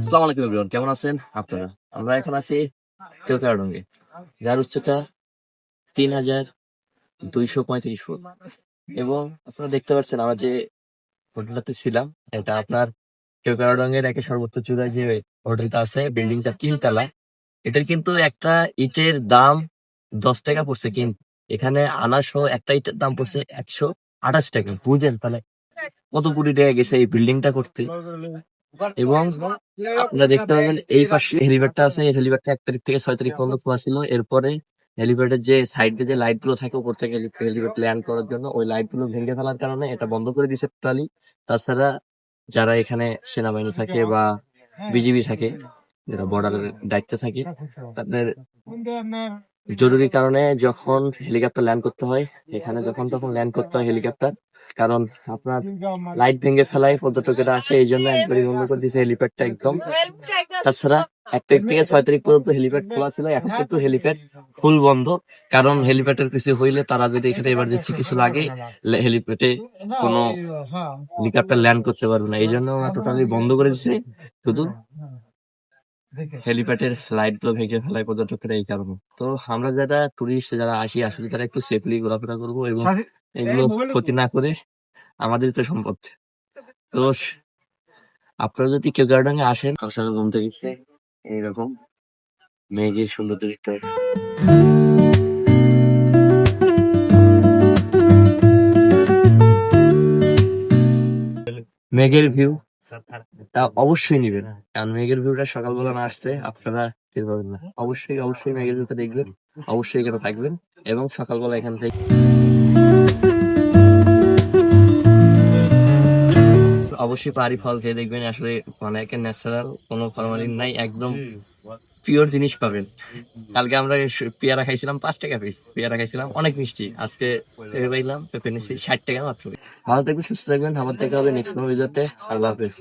আসসালামু আলাইকুম কেমন আছেন আপনারা? আমরা এখন আছি কেওকারডঙ্গে যার উচ্চতা তিন হাজার দুইশো পঁয়ত্রিশ ফুট। এবং আপনারা দেখতে পাচ্ছেন আমরা যে হোটেলটাতে ছিলাম, এটা আপনার কেওকারডঙ্গের একে সর্বোচ্চ চূড়ায় যে হোটেলটা আছে, বিল্ডিংটা তিনতলা। এটার কিন্তু একটা ইটের দাম দশ টাকা পড়ছে, কিন্তু এখানে আনা সহ একটা ইটের দাম পড়ছে একশো। আঠাশ টাকা বুঝেন তাহলে কত কোটি টাকা গেছে এই বিল্ডিংটা করতে? এবং আপনারা দেখতে পাবেন এই পাশে হেলিপ্যাডটা আছে, এই হেলিপ্যাডটা এক তারিখ থেকে ছয় তারিখ পর্যন্ত খোলা ছিল। এরপরে হেলিপ্যাডের যে সাইডে যে লাইটগুলো থাকে, উপর থেকে হেলিপ্যাড ল্যান্ড করার জন্য, ওই লাইটগুলো ভেঙে ফেলার কারণে এটা বন্ধ করে দিয়েছে টোটালি তাছাড়া যারা এখানে সেনাবাহিনী থাকে বা বিজিবি থাকে, যারা বর্ডারের দায়িত্বে থাকে, তাদের জরুরি কারণে যখন হেলিকপ্টার ল্যান্ড করতে হয়, এখানে যখন তখন ল্যান্ড করতে হয় হেলিকপ্টার কারণ আপনার লাইট ভেঙে ফেলায় পর্যটকেরা আসে, এই জন্য একবারই বন্ধ করে দিয়েছে হেলিপ্যাডটা একদম। তাছাড়া এক তারিখ থেকে ছয় তারিখ পর্যন্ত হেলিপ্যাড খোলা ছিল, এখন কিন্তু হেলিপ্যাড ফুল বন্ধ, কারণ হেলিপ্যাডের কিছু হইলে তারা যদি এখানে এমার্জেন্সি কিছু লাগে হেলিপ্যাডে কোনো হেলিকপ্টার ল্যান্ড করতে পারবে না, এই জন্য টোটালি বন্ধ করে দিচ্ছে শুধু হেলিপ্যাডের লাইটগুলো ভেঙে ফেলায় পর্যটকেরা এই কারণে। তো আমরা যারা টুরিস্ট যারা আসি আসলে তারা একটু সেফলি ঘোরাফেরা করব এবং এগুলো ক্ষতি না করে আমাদের তো সম্পদ। তো আপনারা যদি কেউ গার্ডেনে আসেন সকাল ঘুম থেকে এইরকম মেঘের সুন্দর দেখতে। মেঘের ভিউ তা অবশ্যই নিবেন। কারণ মেঘের ভিউটা সকালবেলা না আসলে আপনারা টের পাবেন না। অবশ্যই অবশ্যই মেঘের ভিউটা দেখবেন। অবশ্যই এখানে থাকবেন এবং সকালবেলা এখান থেকে অবশ্যই পাহাড়ি ফল খেয়ে দেখবেন। আসলে মানে একটা ন্যাচারাল কোনো ফরমালিন নাই একদম পিওর জিনিস পাবেন। কালকে আমরা পেয়ারা খাইছিলাম পাঁচ টাকা পিস পেয়ারা খাইছিলাম অনেক মিষ্টি। আজকে পেঁপে পাইলাম পেঁপে নিচ্ছি ষাট টাকা মাত্র। ভালো থাকবেন সুস্থ থাকবেন। আমার দেখা হবে নেক্সট ভিডিওতে আল্লাহ হাফেজ।